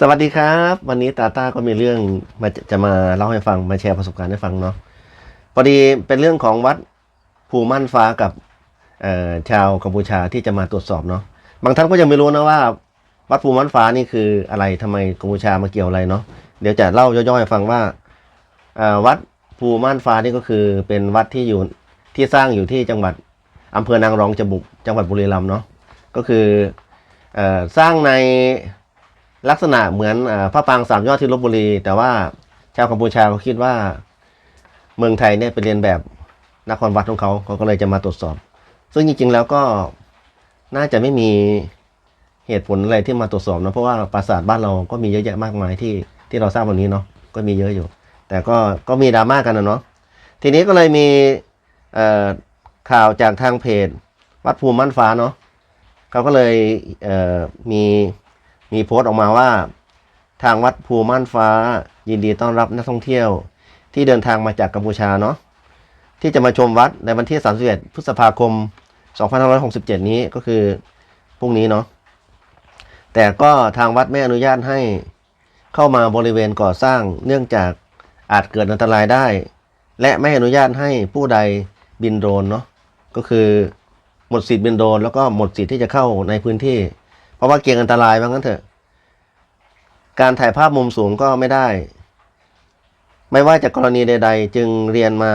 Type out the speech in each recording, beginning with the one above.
สวัสดีครับ วันนี้ตาต้าก็มีเรื่องมาจะจะมาเล่าให้ฟังมาแชร์ประสบการณ์ให้ฟังเนาะพอดีเป็นเรื่องของวัดภูม่านฟ้ากับชาวกัมพูชาที่จะมาตรวจสอบเนาะบางท่านก็ยังไม่รู้นะว่า วัดภูม่านฟ้านี่คืออะไรทำไมกัมพูชามาเกี่ยวอะไรเนาะเดี๋ยวจะเล่าย่อยๆให้ฟังว่าวัดภูม่านฟ้านี่ก็คือเป็นวัดที่อยู่ที่สร้างอยู่ที่จังหวัดอำเภอนางรองจบุกจังหวัดบุรีรัมย์เนาะก็คืออสร้างใน ลักษณะเหมือนอพระปางสามยอดที่ลบบุรี แต่ว่าชาวกัมพูชาเขาคิดว่า เมืองไทยเนี่ยเป็นเรียนแบบนครวัดของเขาเขาก็เลยจะมาตรวจสอบ ซึ่งจริงๆแล้วก็น่าจะไม่มีเหตุผลอะไรที่มาตรวจสอบนะเพราะว่าปราสาทบ้านเราก็มีเยอะแยะมากมายที่ที่เราทราบวันนี้เนาะก็มีเยอะอยู่ แต่ก็ก็มีดราม่ากันนะเนาะทีนี้ก็เลยมีข่าวจากทางเพจ วัดภูมิมั่นฟ้าเนาะเขาก็เลยเมี มีโพสต์ออกมาว่า ทางวัดภูม่านฟ้า ยินดีต้อนรับนักท่องเที่ยว ที่เดินทางมาจากกัมพูชาเนาะที่จะมาชมวัดในวันที่ 31 พฤษภาคม 2567 นี้ก็คือพรุ่งนี้เนาะแต่ก็ทางวัดไม่อนุญาตให้เข้ามาบริเวณก่อสร้างเนื่องจากอาจเกิดอันตรายได้ และไม่อนุญาตให้ผู้ใดบินโดรนเนาะก็คือหมดสิทธิ์บินโดรนแล้วก็หมดสิทธิ์ที่จะเข้าในพื้นที่ เพราะว่าเกี่ยงอันตรายว่างั้นเถอะ การถ่ายภาพมุมสูงก็ไม่ได้ ไม่ว่าจากกรณีใด ๆ จึงเรียนมา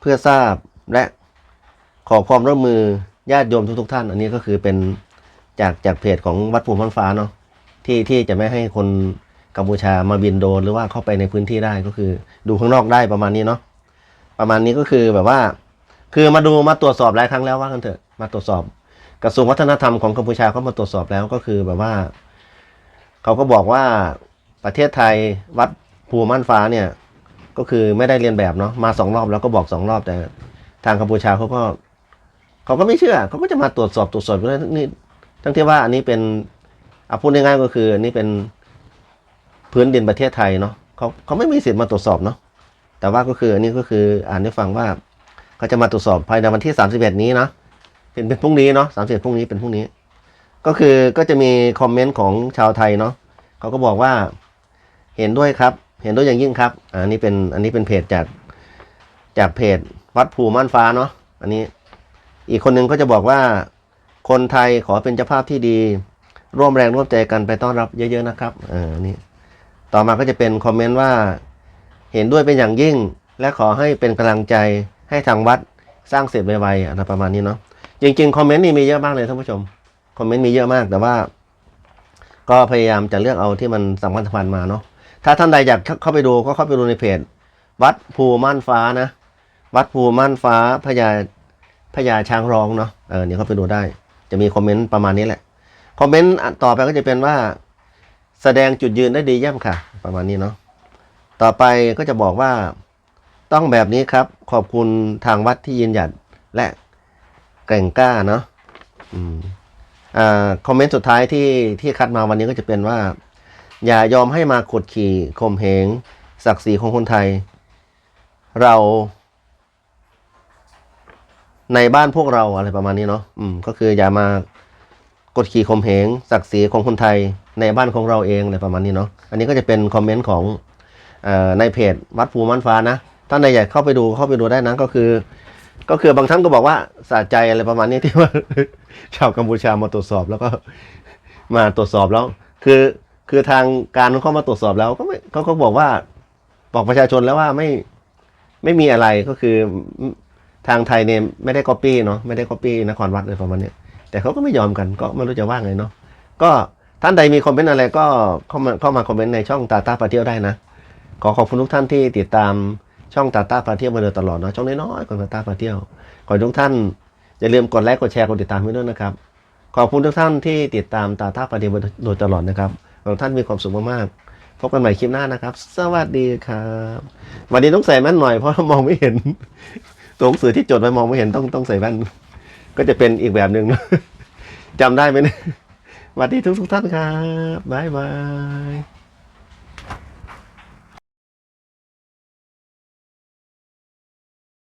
เพื่อทราบและขอความร่วมมือญาติโยมทุกๆท่าน อันนี้ก็คือเป็นจากจากเพจของวัดภูมิพันฟ้าเนาะที่ที่จะไม่ให้คนกัมพูชามาบินโดนหรือว่าเข้าไปในพื้นที่ได้ก็คือ ดูข้างนอกได้ประมาณนี้เนาะประมาณนี้ก็คือแบบว่า คือมาดูมาตรวจสอบหลายครั้งแล้วว่ากันเถอะมาตรวจสอบ กระทรวงวัฒนธรรมของกัมพูชาเขามาตรวจสอบแล้วก็คือแบบว่าเขาก็บอกว่าประเทศไทยวัดภูม่านฟ้าเนี่ยก็คือไม่ได้เรียนแบบเนาะมาสองรอบแล้วก็บอกสองรอบแต่ทางกัมพูชาเขาก็เขาก็ไม่เชื่อเขาก็จะมาตรวจสอบตรวจสอบอยู่แล้วนี่ทั้งที่ว่าอันนี้เป็นเอาพูดง่ายๆก็คืออันนี้เป็นพื้นดินประเทศไทยเนาะเขาเขาไม่มีสิทธิ์มาตรวจสอบเนาะแต่ว่าก็คืออันนี้ก็คืออ่านให้ฟังว่าเขาจะมาตรวจสอบภายในวันที่ 31 นี้เนาะ เป็นเป็นพรุ่งนี้เนาะสามสิบพรุ่งนี้เป็นพรุ่งนี้ ก็คือก็จะมีคอมเมนต์ของชาวไทยเนาะเขาก็บอกว่าเห็นด้วยครับ เห็นด้วยอย่างยิ่งครับอันนี้เป็นอันนี้เป็นเพจจากจากเพจวัดภูม่านฟ้าเนาะอันนี้อีกคนหนึ่งก็จะบอกว่าคนไทยขอเป็นเจ้าภาพที่ดี ร่วมแรงร่วมใจกันไปต้อนรับเยอะ ๆนะครับเออนี่ต่อมาก็จะเป็นคอมเมนต์ว่าเห็นด้วยเป็นอย่างยิ่ง และขอให้เป็นกำลังใจให้ทางวัดสร้างเสร็จไวๆอะไรประมาณนี้เนาะ จริงๆคอมเมนต์นี่มีเยอะมากเลยท่านผู้ชมคอมเมนต์มีเยอะมากแต่ว่า ก็พยายามจะเลือกเอาที่มันสำคัญสำคัญมาเนาะถ้าท่านใดอยากเข้าไปดูก็เข้าไปดูในเพจ วัดภูม่านฟ้านะ วัดภูม่านฟ้าพญาพญาช้างร้องเนาะเออเดี๋ยวเข้าไปดูได้ จะมีคอมเมนต์ประมาณนี้แหละคอมเมนต์ต่อไปก็จะเป็นว่า แสดงจุดยืนได้ดีเยี่ยมค่ะ ประมาณนี้เนาะต่อไปก็จะบอกว่าต้องแบบนี้ครับ ขอบคุณทางวัดที่ยืนหยัดและ แกร่งกล้าเนาะอืมอ่าคอมเมนต์สุดท้ายที่ที่คัดมาวันนี้ก็จะเป็นว่า อย่ายอมให้มากดขี่ข่มเหงศักดิ์ศรีของคนไทย เรา ในบ้านพวกเราอะไรประมาณนี้เนาะอืม ก็คืออย่ามากดขี่ข่มเหงศักดิ์ศรีของคนไทย ในบ้านของเราเองอะไรประมาณนี้เนาะอันนี้ก็จะเป็นคอมเมนต์ของเอ่อในเพจวัดภูมันฟ้านะ ท่านใดอยากเข้าไปดูเข้าไปดูได้นะก็คือ ก็คือบางท่านก็บอกว่าสะใจอะไรประมาณนี้ที่ว่า ชาวกัมพูชามาตรวจสอบแล้วก็มาตรวจสอบแล้ว คือคือทางการเขามาตรวจสอบแล้วก็ไม่เขาก็บอกว่าบอกประชาชนแล้วว่าไม่ไม่มีอะไรก็คือทางไทยเนี่ยไม่ได้ก๊อปปี้เนาะไม่ได้ก๊อปปี้นครวัดเลยประมาณนี้แต่เขาก็ไม่ยอมกันก็ไม่รู้จะว่าไงเนาะก็ท่านใดมีคอมเมนต์อะไรก็เข้ามาเข้ามาคอมเมนต์ในช่องตาตาปาเที่ยวได้นะ ขอขอบคุณทุกท่านที่ติดตาม ช่องตาตาปาเที่ยวมาโดยตลอดเนาะช่องน้อยๆของตาตาปาเที่ยว ขอทุกท่านอย่าลืมกดไลค์กดแชร์กดติดตามให้ด้วยนะครับขอบคุณทุกท่านที่ติดตามตาท่าปฏิบัติโดยตลอดนะครับขอทุกท่านมีความสุขมากๆพบกันใหม่คลิปหน้านะครับ สวัสดีครับวันนี้ต้องใส่แว่นหน่อยเพราะมองไม่เห็นตัวหนังสือที่จดไว้มองไม่เห็นต้องต้องใส่แว่นก็จะเป็นอีกแบบหนึ่งนะจำได้ไหมเนี่ยสวัสดีทุกทุกท่านครับบ๊ายบาย